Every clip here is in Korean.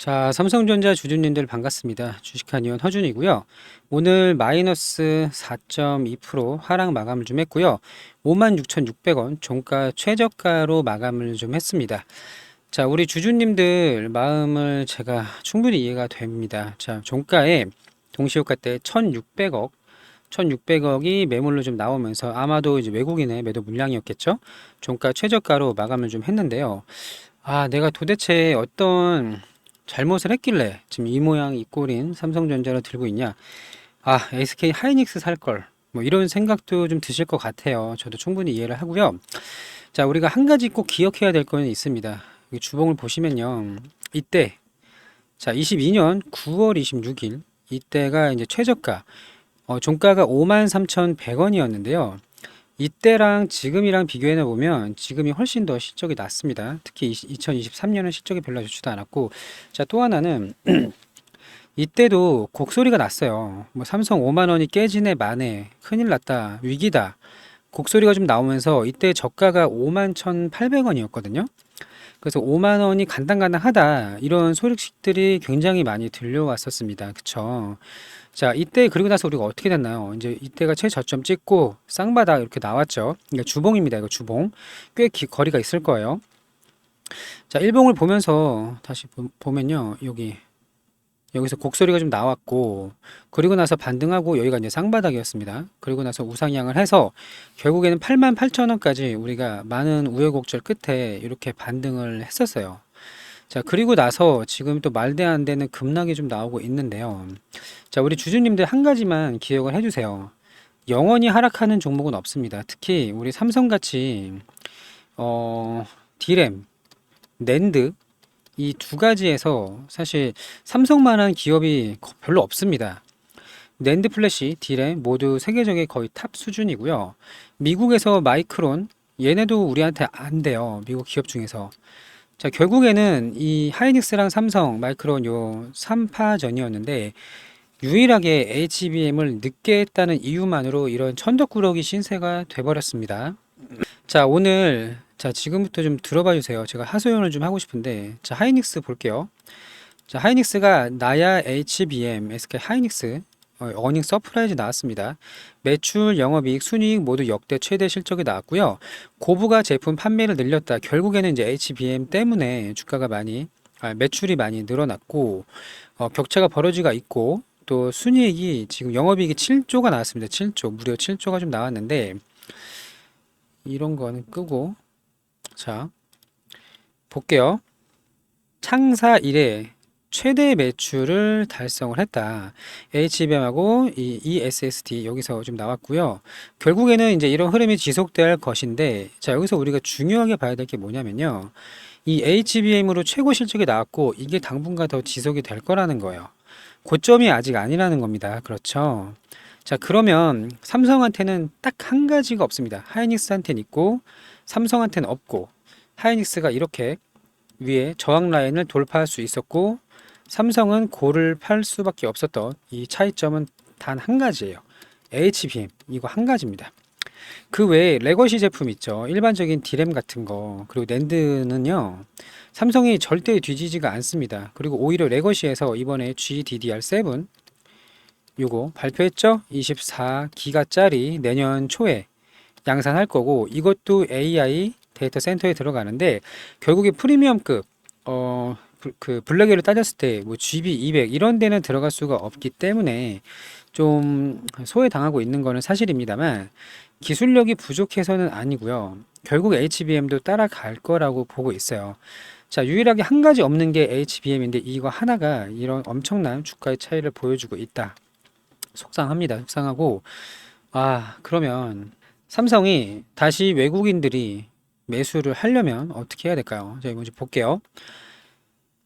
자, 삼성전자 주주님들 반갑습니다. 주식한 의원 허준이고요. 오늘 마이너스 4.2% 하락 마감을 좀 했고요. 56,600원 종가 최저가로 마감을 좀 했습니다. 자, 우리 주주님들 마음을 제가 충분히 이해가 됩니다. 자, 종가에 동시효과 때 1,600억 1,600억이 매물로 좀 나오면서 아마도 이제 외국인의 매도 물량이었겠죠. 종가 최저가로 마감을 좀 했는데요. 아, 내가 도대체 어떤 잘못을 했길래 지금 이 모양 이 꼴인 삼성전자를 들고 있냐? 아, SK 하이닉스 살 걸. 뭐 이런 생각도 좀 드실 것 같아요. 저도 충분히 이해를 하고요. 자, 우리가 한 가지 꼭 기억해야 될 거는 있습니다. 이 주봉을 보시면요. 이때 자, 22년 9월 26일 이때가 이제 최저가 어, 종가가 53,100원이었는데요. 이때랑 지금이랑 비교해 보면 지금이 훨씬 더 실적이 낮습니다. 특히 2023년은 실적이 별로 좋지도 않았고 자 또 하나는 이때도 곡소리가 났어요. 뭐 삼성 5만 원이 깨지네 만에 큰일 났다 위기다 곡소리가 좀 나오면서 이때 저가가 5만 1,800원이었거든요. 그래서 5만 원이 간당간당하다 이런 소식들이 굉장히 많이 들려왔었습니다. 그쵸? 자, 이때 그리고 나서 우리가 어떻게 됐나요? 이제 이때가 최저점 찍고 쌍바닥 이렇게 나왔죠. 이게 주봉입니다. 이거 주봉. 꽤 기, 거리가 있을 거예요. 자, 일봉을 보면서 다시 보, 보면요. 여기 여기서 곡소리가 좀 나왔고 그리고 나서 반등하고 여기가 이제 쌍바닥이었습니다. 그리고 나서 우상향을 해서 결국에는 8만 8천 원까지 우리가 많은 우여곡절 끝에 이렇게 반등을 했었어요. 자, 그리고 나서 지금 또 말대 안 되는 급락이 좀 나오고 있는데요. 자, 우리 주주님들 한 가지만 기억을 해주세요. 영원히 하락하는 종목은 없습니다. 특히 우리 삼성같이 어, 디램, 낸드 이 두 가지에서 사실 삼성만한 기업이 거- 별로 없습니다. 낸드 플래시, 디램 모두 세계적인 거의 탑 수준이고요. 미국에서 마이크론 얘네도 우리한테 안 돼요. 미국 기업 중에서. 자, 결국에는 이 하이닉스랑 삼성, 마이크론 요 3파전이었는데 유일하게 HBM을 늦게 했다는 이유만으로 이런 천덕꾸러기 신세가 돼버렸습니다. 자, 오늘 자, 지금부터 좀 들어봐 주세요. 제가 하소연을 좀 하고 싶은데 자, 하이닉스 볼게요. 자, 하이닉스가 나야 HBM, SK 하이닉스 어, 어닝 서프라이즈 나왔습니다. 매출, 영업이익, 순이익 모두 역대 최대 실적이 나왔고요. 고부가 제품 판매를 늘렸다. 결국에는 이제 HBM 때문에 주가가 많이 아, 매출이 많이 늘어났고 어, 격차가 벌어지가 있고 또 순이익이 지금 영업이익이 7조가 나왔습니다. 7조 무려 7조가 좀 나왔는데 이런 거는 끄고 자 볼게요. 창사 이래 최대 매출을 달성을 했다. HBM하고 이 ESSD 여기서 좀 나왔고요. 결국에는 이제 이런 흐름이 지속될 것인데, 자, 여기서 우리가 중요하게 봐야 될 게 뭐냐면요. 이 HBM으로 최고 실적이 나왔고, 이게 당분간 더 지속이 될 거라는 거예요. 고점이 아직 아니라는 겁니다. 그렇죠. 자, 그러면 삼성한테는 딱 한 가지가 없습니다. 하이닉스한테는 있고, 삼성한테는 없고, 하이닉스가 이렇게 위에 저항 라인을 돌파할 수 있었고, 삼성은 고를 팔 수밖에 없었던 이 차이점은 단 한 가지예요. HBM 이거 한 가지입니다. 그 외에 레거시 제품 있죠. 일반적인 디램 같은 거 그리고 낸드는요. 삼성이 절대 뒤지지가 않습니다. 그리고 오히려 레거시에서 이번에 GDDR7 요거 발표했죠? 24기가짜리 내년 초에 양산할 거고 이것도 AI 데이터 센터에 들어가는데 결국에 프리미엄급 어 그- 그 블랙에로 따졌을 때 뭐 GB 200 이런 데는 들어갈 수가 없기 때문에 좀 소외당하고 있는 거는 사실입니다만 기술력이 부족해서는 아니고요. 결국 HBM도 따라갈 거라고 보고 있어요. 자, 유일하게 한 가지 없는 게 HBM인데 이거 하나가 이런 엄청난 주가의 차이를 보여주고 있다. 속상합니다. 속상하고 아, 그러면 삼성이 다시 외국인들이 매수를 하려면 어떻게 해야 될까요? 자, 먼저 볼게요.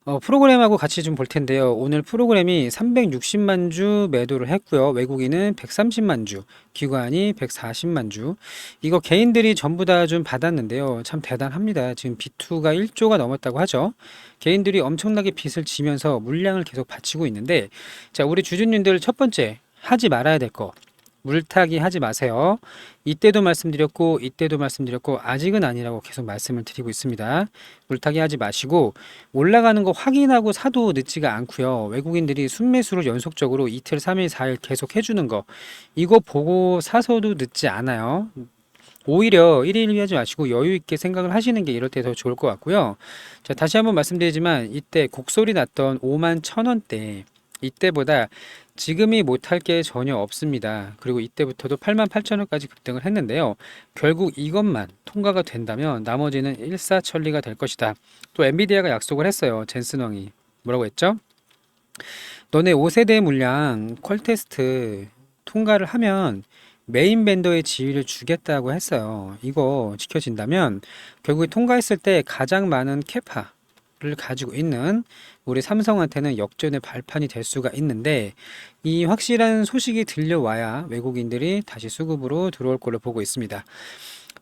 어, 프로그램하고 같이 좀 볼 텐데요. 오늘 프로그램이 360만 주 매도를 했고요. 외국인은 130만 주, 기관이 140만 주. 이거 개인들이 전부 다 좀 받았는데요. 참 대단합니다. 지금 B2가 1조가 넘었다고 하죠. 개인들이 엄청나게 빚을 지면서 물량을 계속 받치고 있는데, 자, 우리 주주님들 첫 번째 하지 말아야 될 거. 물타기 하지 마세요. 이때도 말씀드렸고 이때도 말씀드렸고 아직은 아니라고 계속 말씀을 드리고 있습니다. 물타기 하지 마시고 올라가는 거 확인하고 사도 늦지가 않고요. 외국인들이 순매수를 연속적으로 이틀, 3일, 4일 계속 해주는 거 이거 보고 사서도 늦지 않아요. 오히려 1일 1위 하지 마시고 여유 있게 생각을 하시는 게 이럴 때 더 좋을 것 같고요. 자, 다시 한번 말씀드리지만 이때 곡소리 났던 5만 천 원대 이때보다 지금이 못할 게 전혀 없습니다. 그리고 이때부터도 8만 8천 원까지 급등을 했는데요. 결국 이것만 통과가 된다면 나머지는 일사천리가 될 것이다. 또 엔비디아가 약속을 했어요. 젠슨 왕이 뭐라고 했죠? 너네 5세대 물량 퀄 테스트 통과를 하면 메인 벤더의 지위를 주겠다고 했어요. 이거 지켜진다면 결국에 통과했을 때 가장 많은 캐파를 가지고 있는 우리 삼성한테는 역전의 발판이 될 수가 있는데 이 확실한 소식이 들려와야 외국인들이 다시 수급으로 들어올 걸로 보고 있습니다.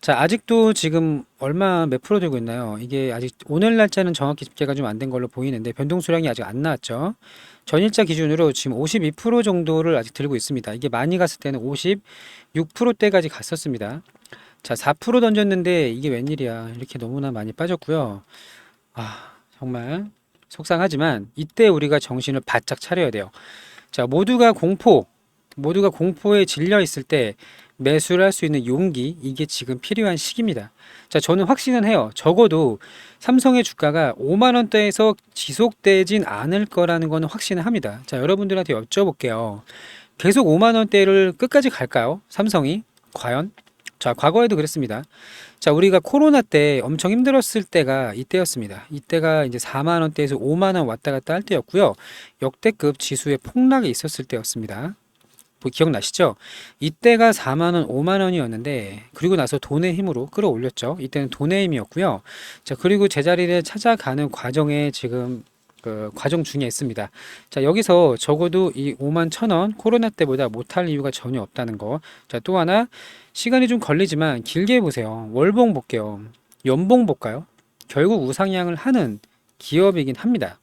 자, 아직도 지금 얼마 몇 프로 들고 있나요? 이게 아직 오늘 날짜는 정확히 집계가 좀 안 된 걸로 보이는데 변동 수량이 아직 안 나왔죠. 전일자 기준으로 지금 52% 정도를 아직 들고 있습니다. 이게 많이 갔을 때는 56%대까지 갔었습니다. 자, 4% 던졌는데 이게 웬일이야. 이렇게 너무나 많이 빠졌고요. 아, 정말 속상하지만 이때 우리가 정신을 바짝 차려야 돼요. 자, 모두가 공포, 모두가 공포에 질려 있을 때 매수를 할수 있는 용기, 이게 지금 필요한 시기입니다. 자, 저는 확신은 해요. 적어도 삼성의 주가가 5만 원대에서 지속되진 않을 거라는 거는 확신을 합니다. 자, 여러분들한테 여쭤볼게요. 계속 5만 원대를 끝까지 갈까요? 삼성이 과연? 자, 과거에도 그랬습니다. 자, 우리가 코로나 때 엄청 힘들었을 때가 이때였습니다. 이때가 이제 4만 원대에서 5만 원 왔다 갔다 할 때였고요. 역대급 지수의 폭락이 있었을 때였습니다. 뭐 기억나시죠? 이때가 4만 원, 5만 원이었는데 그리고 나서 돈의 힘으로 끌어올렸죠. 이때는 돈의 힘이었고요. 자, 그리고 제자리를 찾아가는 과정에 지금 그 과정 중에 있습니다. 자, 여기서 적어도 이 5만 천원 코로나 때보다 못할 이유가 전혀 없다는 거. 자, 또 하나 시간이 좀 걸리지만 길게 보세요. 월봉 볼게요. 연봉 볼까요? 결국 우상향을 하는 기업이긴 합니다.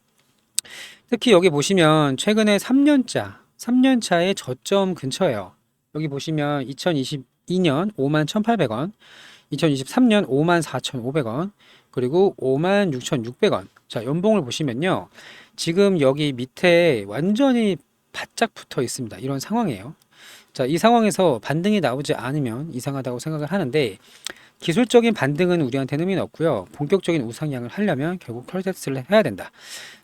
특히 여기 보시면 최근에 3년자, 3년차의 저점 근처예요. 여기 보시면 2022년 5만 1,800원, 2023년 5만 4,500원, 그리고 5만 6,600원. 자, 연봉을 보시면요. 지금 여기 밑에 완전히 바짝 붙어 있습니다. 이런 상황이에요. 자, 이 상황에서 반등이 나오지 않으면 이상하다고 생각을 하는데 기술적인 반등은 우리한테는 의미는 없고요. 본격적인 우상향을 하려면 결국 컬테스트를 해야 된다.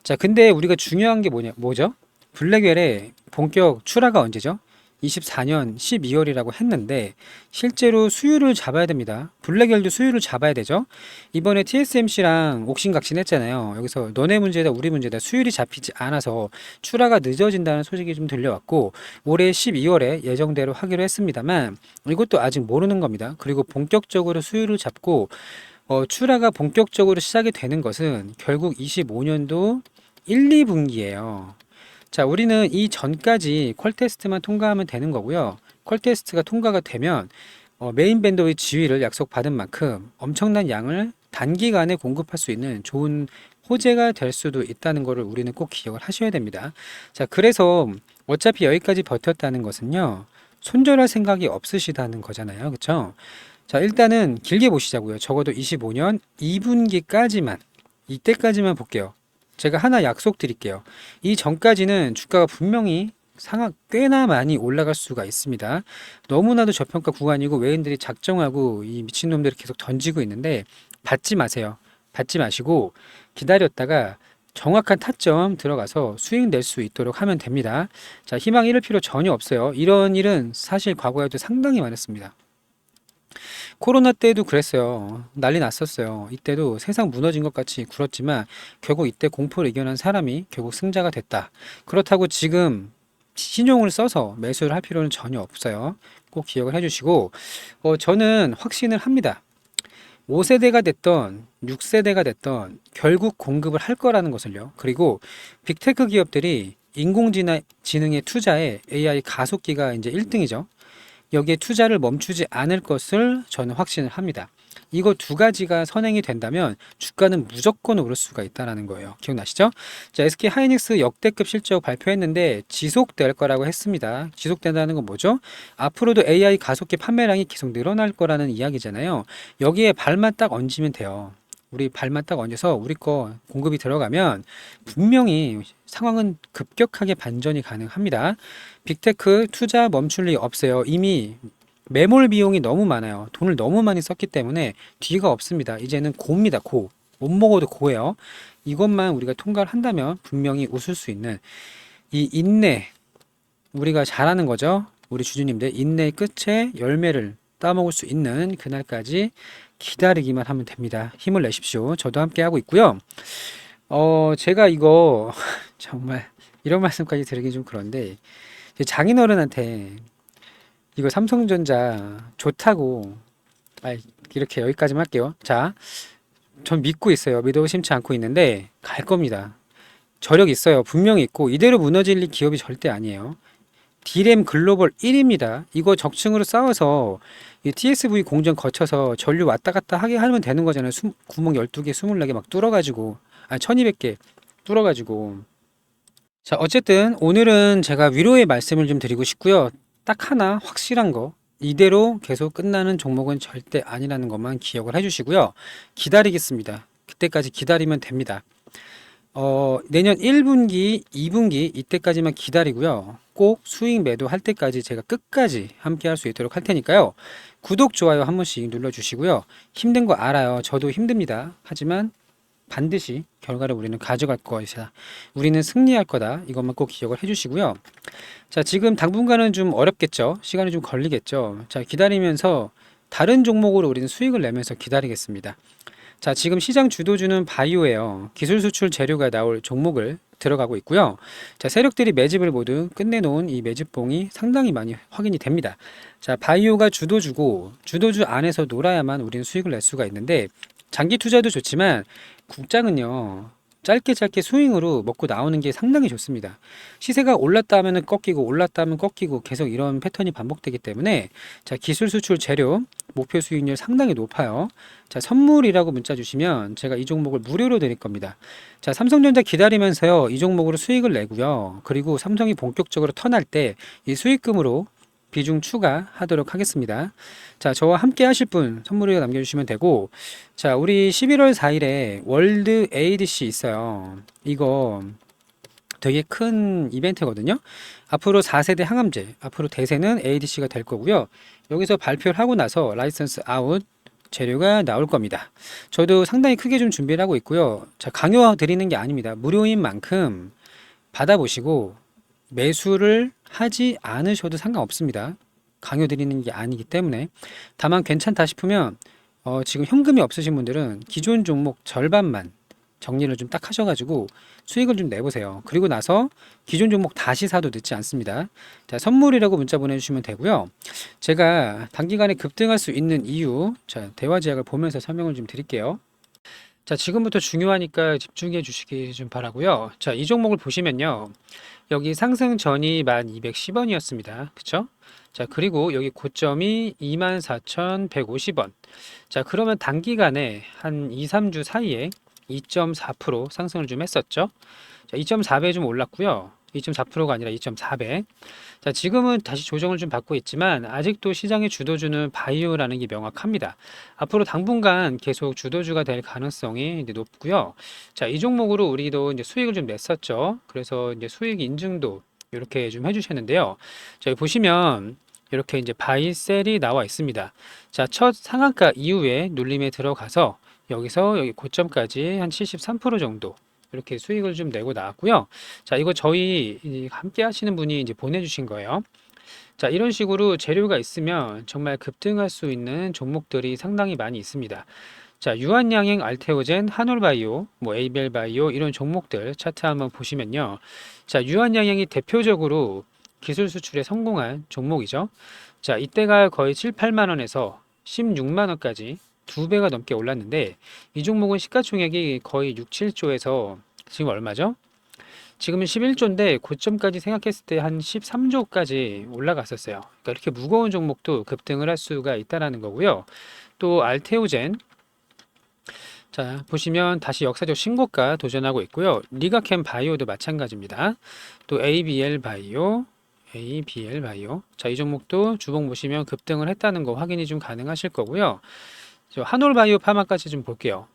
자, 근데 우리가 중요한 게 뭐냐, 뭐죠? 블랙웰의 본격 출하가 언제죠? 24년 12월이라고 했는데 실제로 수율을 잡아야 됩니다. 블랙웰도 수율을 잡아야 되죠. 이번에 TSMC랑 옥신각신 했잖아요. 여기서 너네 문제다 우리 문제다 수율이 잡히지 않아서 출하가 늦어진다는 소식이 좀 들려왔고 올해 12월에 예정대로 하기로 했습니다만 이것도 아직 모르는 겁니다. 그리고 본격적으로 수율을 잡고 어, 출하가 본격적으로 시작이 되는 것은 결국 25년도 1, 2분기예요. 자, 우리는 이 전까지 퀄 테스트만 통과하면 되는 거고요. 퀄 테스트가 통과가 되면 어, 메인 밴더의 지위를 약속받은 만큼 엄청난 양을 단기간에 공급할 수 있는 좋은 호재가 될 수도 있다는 것을 우리는 꼭 기억을 하셔야 됩니다. 자, 그래서 어차피 여기까지 버텼다는 것은요. 손절할 생각이 없으시다는 거잖아요. 그렇죠? 자, 일단은 길게 보시자고요. 적어도 25년 2분기까지만 이때까지만 볼게요. 제가 하나 약속 드릴게요. 이 전까지는 주가가 분명히 상하 꽤나 많이 올라갈 수가 있습니다. 너무나도 저평가 구간이고 외인들이 작정하고 이 미친놈들을 계속 던지고 있는데 받지 마세요. 받지 마시고 기다렸다가 정확한 타점 들어가서 수익 낼 수 있도록 하면 됩니다. 자, 희망 잃을 필요 전혀 없어요. 이런 일은 사실 과거에도 상당히 많았습니다. 코로나 때도 그랬어요. 난리 났었어요. 이때도 세상 무너진 것 같이 굴었지만 결국 이때 공포를 이겨낸 사람이 결국 승자가 됐다. 그렇다고 지금 신용을 써서 매수를 할 필요는 전혀 없어요. 꼭 기억을 해주시고 어, 저는 확신을 합니다. 5세대가 됐던 6세대가 됐던 결국 공급을 할 거라는 것을요. 그리고 빅테크 기업들이 인공지능의 투자에 AI 가속기가 이제 1등이죠. 여기에 투자를 멈추지 않을 것을 저는 확신을 합니다. 이거 두 가지가 선행이 된다면 주가는 무조건 오를 수가 있다라는 거예요. 기억나시죠? 자, SK 하이닉스 역대급 실적 발표했는데 지속될 거라고 했습니다. 지속된다는 건 뭐죠? 앞으로도 AI 가속기 판매량이 계속 늘어날 거라는 이야기잖아요. 여기에 발만 딱 얹으면 돼요. 우리 발만 딱 얹어서 우리 거 공급이 들어가면 분명히 상황은 급격하게 반전이 가능합니다. 빅테크 투자 멈출 리 없어요. 이미 매몰 비용이 너무 많아요. 돈을 너무 많이 썼기 때문에 뒤가 없습니다. 이제는 고입니다. 고. 못 먹어도 고예요. 이것만 우리가 통과를 한다면 분명히 웃을 수 있는 이 인내 우리가 잘하는 거죠. 우리 주주님들 인내의 끝에 열매를 따먹을 수 있는 그날까지 기다리기만 하면 됩니다. 힘을 내십시오. 저도 함께 하고 있고요. 어, 제가 이거 정말 이런 말씀까지 드리기 좀 그런데 제 장인어른한테 이거 삼성전자 좋다고 아, 이렇게 여기까지만 할게요. 자, 전 믿고 있어요. 믿어 의심치 않고 있는데 갈 겁니다. 저력 있어요. 분명히 있고 이대로 무너질 기업이 절대 아니에요. 디램 글로벌 1위입니다. 이거 적층으로 싸워서 이 TSV 공정 거쳐서 전류 왔다 갔다 하게 하면 되는 거잖아요. 수, 구멍 12개, 24개 막 뚫어가지고 아 1200개 뚫어가지고 자 어쨌든 오늘은 제가 위로의 말씀을 좀 드리고 싶고요. 딱 하나 확실한 거 이대로 계속 끝나는 종목은 절대 아니라는 것만 기억을 해주시고요. 기다리겠습니다. 그때까지 기다리면 됩니다. 어, 내년 1분기, 2분기 이때까지만 기다리고요. 꼭 수익 매도 할 때까지 제가 끝까지 함께 할 수 있도록 할 테니까요. 구독, 좋아요 한 번씩 눌러주시고요. 힘든 거 알아요. 저도 힘듭니다. 하지만 반드시 결과를 우리는 가져갈 것이다. 우리는 승리할 거다. 이것만 꼭 기억을 해주시고요. 자, 지금 당분간은 좀 어렵겠죠. 시간이 좀 걸리겠죠. 자, 기다리면서 다른 종목으로 우리는 수익을 내면서 기다리겠습니다. 자, 지금 시장 주도주는 바이오예요. 기술 수출 재료가 나올 종목을 들어가고 있고요. 자, 세력들이 매집을 모두 끝내놓은 이 매집봉이 상당히 많이 확인이 됩니다. 자, 바이오가 주도주고 주도주 안에서 놀아야만 우리는 수익을 낼 수가 있는데 장기 투자도 좋지만 국장은요. 짧게 짧게 스윙으로 먹고 나오는 게 상당히 좋습니다. 시세가 올랐다 하면 꺾이고 올랐다 하면 꺾이고 계속 이런 패턴이 반복되기 때문에 자 기술 수출 재료 목표 수익률 상당히 높아요. 자 선물이라고 문자 주시면 제가 이 종목을 무료로 드릴 겁니다. 자 삼성전자 기다리면서요 이 종목으로 수익을 내고요. 그리고 삼성이 본격적으로 턴할 때 이 수익금으로 비중 추가하도록 하겠습니다. 자, 저와 함께 하실 분 선물을 남겨주시면 되고, 자, 우리 11월 4일에 월드 ADC 있어요. 이거 되게 큰 이벤트거든요. 앞으로 4세대 항암제, 앞으로 대세는 ADC가 될 거고요. 여기서 발표를 하고 나서 라이선스 아웃 재료가 나올 겁니다. 저도 상당히 크게 좀 준비를 하고 있고요. 자, 강요 드리는 게 아닙니다. 무료인 만큼 받아보시고 매수를 하지 않으셔도 상관없습니다. 강요 드리는 게 아니기 때문에 다만 괜찮다 싶으면 어, 지금 현금이 없으신 분들은 기존 종목 절반만 정리를 좀 딱 하셔가지고 수익을 좀 내보세요. 그리고 나서 기존 종목 다시 사도 늦지 않습니다. 자, 선물이라고 문자 보내주시면 되고요. 제가 단기간에 급등할 수 있는 이유, 자, 대화 제약을 보면서 설명을 좀 드릴게요. 자, 지금부터 중요하니까 집중해 주시기 좀 바라고요. 자, 이 종목을 보시면요. 여기 상승 전이 1210원이었습니다. 그쵸? 자, 그리고 여기 고점이 24,150원. 자, 그러면 단기간에 한 2, 3주 사이에 2.4% 상승을 좀 했었죠. 자, 2.4배 좀 올랐고요. 2.4%가 아니라 2.4배. 자, 지금은 다시 조정을 좀 받고 있지만 아직도 시장의 주도주는 바이오라는 게 명확합니다. 앞으로 당분간 계속 주도주가 될 가능성이 이제 높고요. 자, 이 종목으로 우리도 이제 수익을 좀 냈었죠. 그래서 이제 수익 인증도 이렇게 좀 해주셨는데요. 자, 여기 보시면 이렇게 이제 바이셀이 나와 있습니다. 자, 첫 상한가 이후에 눌림에 들어가서 여기서 여기 고점까지 한 73% 정도 이렇게 수익을 좀 내고 나왔고요. 자, 이거 저희 이 함께 하시는 분이 이제 보내주신 거예요. 자, 이런 식으로 재료가 있으면 정말 급등할 수 있는 종목들이 상당히 많이 있습니다. 자, 유한양행 알테오젠, 한올바이오, 뭐 에이벨바이오 이런 종목들 차트 한번 보시면요. 자, 유한양행이 대표적으로 기술 수출에 성공한 종목이죠. 자, 이때가 거의 7, 8만 원에서 16만 원까지 두 배가 넘게 올랐는데 이 종목은 시가총액이 거의 6, 7조에서 지금 얼마죠? 지금은 11조인데 고점까지 생각했을 때 한 13조까지 올라갔었어요. 그러니까 이렇게 무거운 종목도 급등을 할 수가 있다라는 거고요. 또 알테오젠 자, 보시면 다시 역사적 신고가 도전하고 있고요. 리가캠 바이오도 마찬가지입니다. 또 ABL 바이오, ABL 바이오. 자, 이 종목도 주봉 보시면 급등을 했다는 거 확인이 좀 가능하실 거고요. 저 한올 바이오 파마까지 좀 볼게요.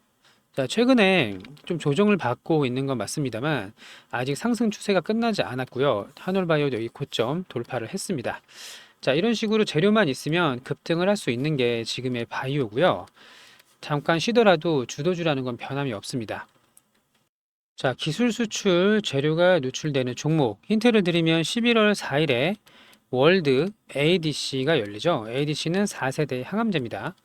자, 최근에 좀 조정을 받고 있는 건 맞습니다만 아직 상승 추세가 끝나지 않았고요. 한올 바이오도 여기 고점 돌파를 했습니다. 자, 이런 식으로 재료만 있으면 급등을 할 수 있는 게 지금의 바이오고요. 잠깐 쉬더라도 주도주라는 건 변함이 없습니다. 자, 기술 수출 재료가 노출되는 종목 힌트를 드리면 11월 4일에 월드 ADC가 열리죠. ADC는 4세대 항암제입니다.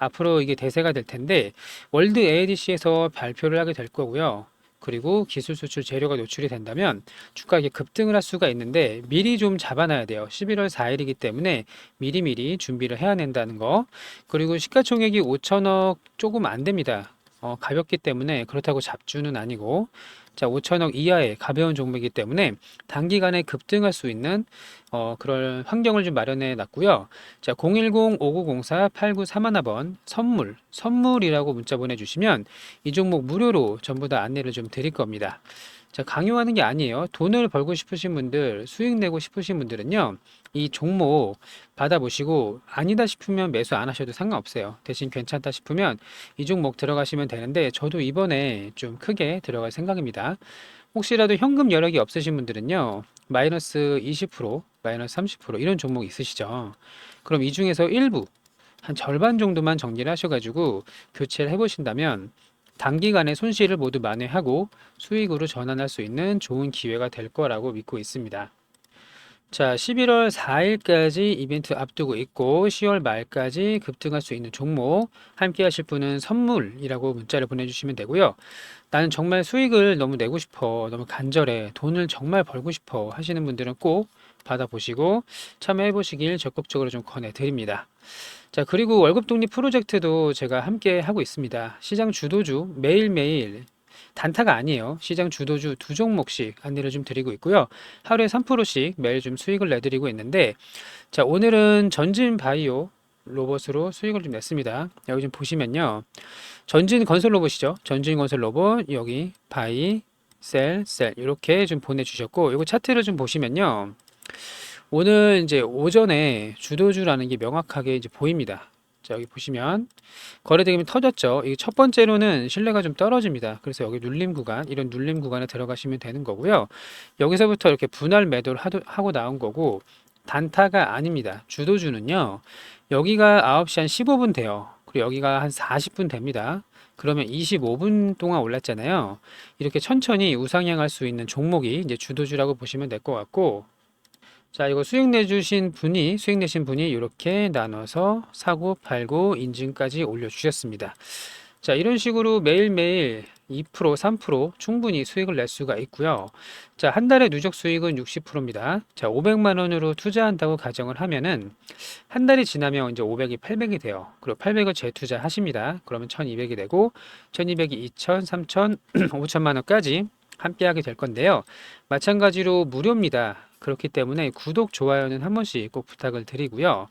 앞으로 이게 대세가 될 텐데 월드 ADC에서 발표를 하게 될 거고요. 그리고 기술 수출 재료가 노출이 된다면 주가가 급등을 할 수가 있는데 미리 좀 잡아놔야 돼요. 11월 4일이기 때문에 미리 미리 준비를 해야 된다는 거. 그리고 시가총액이 5천억 조금 안 됩니다. 어, 가볍기 때문에 그렇다고 잡주는 아니고 자 5천억 이하의 가벼운 종목이기 때문에 단기간에 급등할 수 있는 어, 그럴 환경을 좀 마련해 놨고요. 자 010-5904-8931번 선물 선물이라고 문자 보내주시면 이 종목 무료로 전부 다 안내를 좀 드릴 겁니다. 자 강요하는 게 아니에요. 돈을 벌고 싶으신 분들 수익 내고 싶으신 분들은요. 이 종목 받아보시고 아니다 싶으면 매수 안 하셔도 상관없어요. 대신 괜찮다 싶으면 이 종목 들어가시면 되는데 저도 이번에 좀 크게 들어갈 생각입니다. 혹시라도 현금 여력이 없으신 분들은요. 마이너스 20%, 마이너스 30% 이런 종목 있으시죠. 그럼 이 중에서 일부 한 절반 정도만 정리를 하셔가지고 교체를 해보신다면 단기간에 손실을 모두 만회하고 수익으로 전환할 수 있는 좋은 기회가 될 거라고 믿고 있습니다. 자, 11월 4일까지 이벤트 앞두고 있고 10월 말까지 급등할 수 있는 종목 함께 하실 분은 선물이라고 문자를 보내주시면 되고요. 나는 정말 수익을 너무 내고 싶어. 너무 간절해. 돈을 정말 벌고 싶어 하시는 분들은 꼭 받아보시고 참여해 보시길 적극적으로 좀 권해드립니다. 자, 그리고 월급 독립 프로젝트도 제가 함께 하고 있습니다. 시장 주도주 매일매일 단타가 아니에요. 시장 주도주 두 종목씩 안내를 좀 드리고 있고요. 하루에 3%씩 매일 좀 수익을 내드리고 있는데, 자, 오늘은 전진 바이오 로봇으로 수익을 좀 냈습니다. 여기 좀 보시면요. 전진 건설 로봇이죠. 전진 건설 로봇, 여기 바이, 셀, 셀, 이렇게 좀 보내주셨고, 이거 차트를 좀 보시면요. 오늘 이제 오전에 주도주라는 게 명확하게 이제 보입니다. 자, 여기 보시면 거래 대금이 터졌죠. 이게 첫 번째로는 신뢰가 좀 떨어집니다. 그래서 여기 눌림 구간, 이런 눌림 구간에 들어가시면 되는 거고요. 여기서부터 이렇게 분할 매도를 하고 나온 거고 단타가 아닙니다. 주도주는요. 여기가 9시 한 15분 돼요. 그리고 여기가 한 40분 됩니다. 그러면 25분 동안 올랐잖아요. 이렇게 천천히 우상향할 수 있는 종목이 이제 주도주라고 보시면 될 것 같고 자, 이거 수익 내주신 분이, 수익 내신 분이 이렇게 나눠서 사고, 팔고, 인증까지 올려주셨습니다. 자, 이런 식으로 매일매일 2%, 3% 충분히 수익을 낼 수가 있고요. 자, 한 달에 누적 수익은 60%입니다. 자, 500만 원으로 투자한다고 가정을 하면은 한 달이 지나면 이제 500이 800이 돼요. 그리고 800을 재투자 하십니다. 그러면 1200이 되고 1200이 2000, 3000, 5000만 원까지 함께 하게 될 건데요. 마찬가지로 무료입니다. 그렇기 때문에 구독, 좋아요는 한 번씩 꼭 부탁을 드리고요.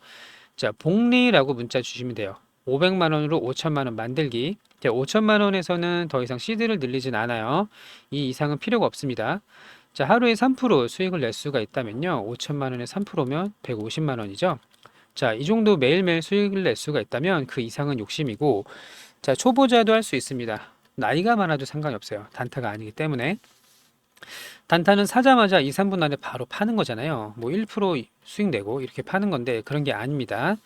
자, 복리라고 문자 주시면 돼요. 500만 원으로 5천만 원 만들기. 자, 5천만 원에서는 더 이상 시드를 늘리진 않아요. 이 이상은 필요가 없습니다. 자, 하루에 3% 수익을 낼 수가 있다면요. 5천만 원에 3%면 150만 원이죠. 자, 이 정도 매일매일 수익을 낼 수가 있다면 그 이상은 욕심이고, 자, 초보자도 할 수 있습니다. 나이가 많아도 상관이 없어요. 단타가 아니기 때문에. 단타는 사자마자 2, 3분 안에 바로 파는 거잖아요. 뭐 1% 수익 내고 이렇게 파는 건데 그런 게 아닙니다.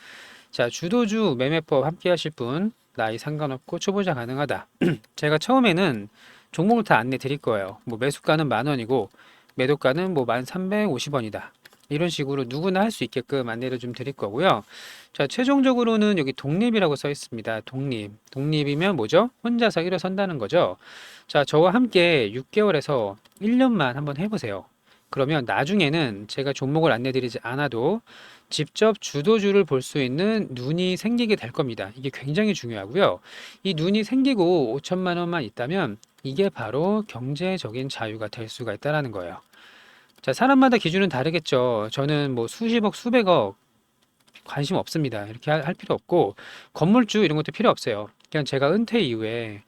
자, 주도주 매매법 함께 하실 분, 나이 상관없고 초보자 가능하다. 제가 처음에는 종목을 다 안내 드릴 거예요. 뭐 매수가는 만 원이고 매도가는 뭐만 350원이다. 이런 식으로 누구나 할 수 있게끔 안내를 좀 드릴 거고요. 자, 최종적으로는 여기 독립이라고 써 있습니다. 독립. 독립이면 뭐죠? 혼자서 일어선다는 거죠. 자, 저와 함께 6개월에서 1년만 한번 해보세요. 그러면 나중에는 제가 종목을 안내드리지 않아도 직접 주도주를 볼 수 있는 눈이 생기게 될 겁니다. 이게 굉장히 중요하고요. 이 눈이 생기고 5천만 원만 있다면 이게 바로 경제적인 자유가 될 수가 있다라는 거예요. 자, 사람마다 기준은 다르겠죠. 저는 뭐 수십억, 수백억 관심 없습니다. 이렇게 할, 할 필요 없고 건물주 이런 것도 필요 없어요. 그냥 제가 은퇴 이후에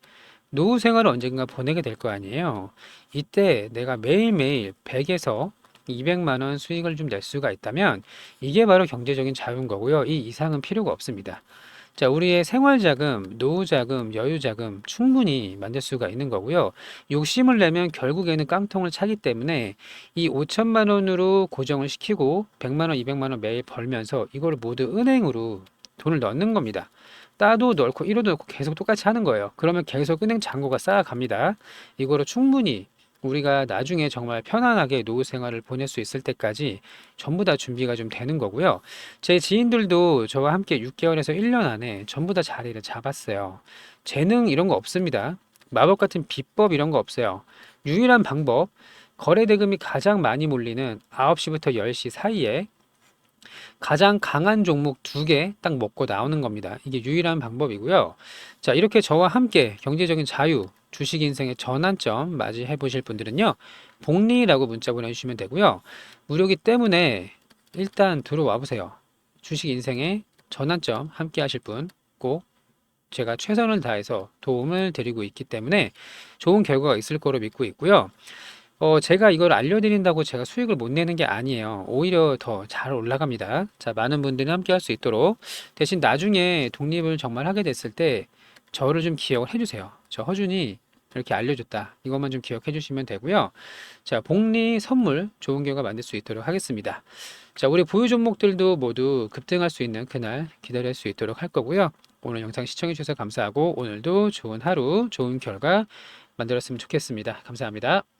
노후 생활을 언젠가 보내게 될 거 아니에요. 이때 내가 매일매일 100에서 200만 원 수익을 좀 낼 수가 있다면 이게 바로 경제적인 자유인 거고요. 이 이상은 필요가 없습니다. 자, 우리의 생활 자금, 노후 자금, 여유 자금 충분히 만들 수가 있는 거고요. 욕심을 내면 결국에는 깡통을 차기 때문에 이 5천만 원으로 고정을 시키고 100만 원, 200만 원 매일 벌면서 이걸 모두 은행으로 돈을 넣는 겁니다. 따도 넣고 1호도 넣고 계속 똑같이 하는 거예요. 그러면 계속 은행 잔고가 쌓아갑니다. 이거로 충분히 우리가 나중에 정말 편안하게 노후 생활을 보낼 수 있을 때까지 전부 다 준비가 좀 되는 거고요. 제 지인들도 저와 함께 6개월에서 1년 안에 전부 다 자리를 잡았어요. 재능 이런 거 없습니다. 마법 같은 비법 이런 거 없어요. 유일한 방법, 거래 대금이 가장 많이 몰리는 9시부터 10시 사이에 가장 강한 종목 두 개 딱 먹고 나오는 겁니다. 이게 유일한 방법이고요. 자, 이렇게 저와 함께 경제적인 자유, 주식 인생의 전환점 맞이해 보실 분들은요. 복리라고 문자 보내주시면 되고요. 무료기 때문에 일단 들어와 보세요. 주식 인생의 전환점 함께 하실 분 꼭 제가 최선을 다해서 도움을 드리고 있기 때문에 좋은 결과가 있을 거로 믿고 있고요. 어, 제가 이걸 알려드린다고 제가 수익을 못 내는 게 아니에요. 오히려 더 잘 올라갑니다. 자, 많은 분들이 함께 할 수 있도록 대신 나중에 독립을 정말 하게 됐을 때 저를 좀 기억을 해주세요. 저 허준이 이렇게 알려줬다. 이것만 좀 기억해 주시면 되고요. 자, 복리 선물 좋은 결과 만들 수 있도록 하겠습니다. 자, 우리 보유 종목들도 모두 급등할 수 있는 그날 기다릴 수 있도록 할 거고요. 오늘 영상 시청해 주셔서 감사하고 오늘도 좋은 하루, 좋은 결과 만들었으면 좋겠습니다. 감사합니다.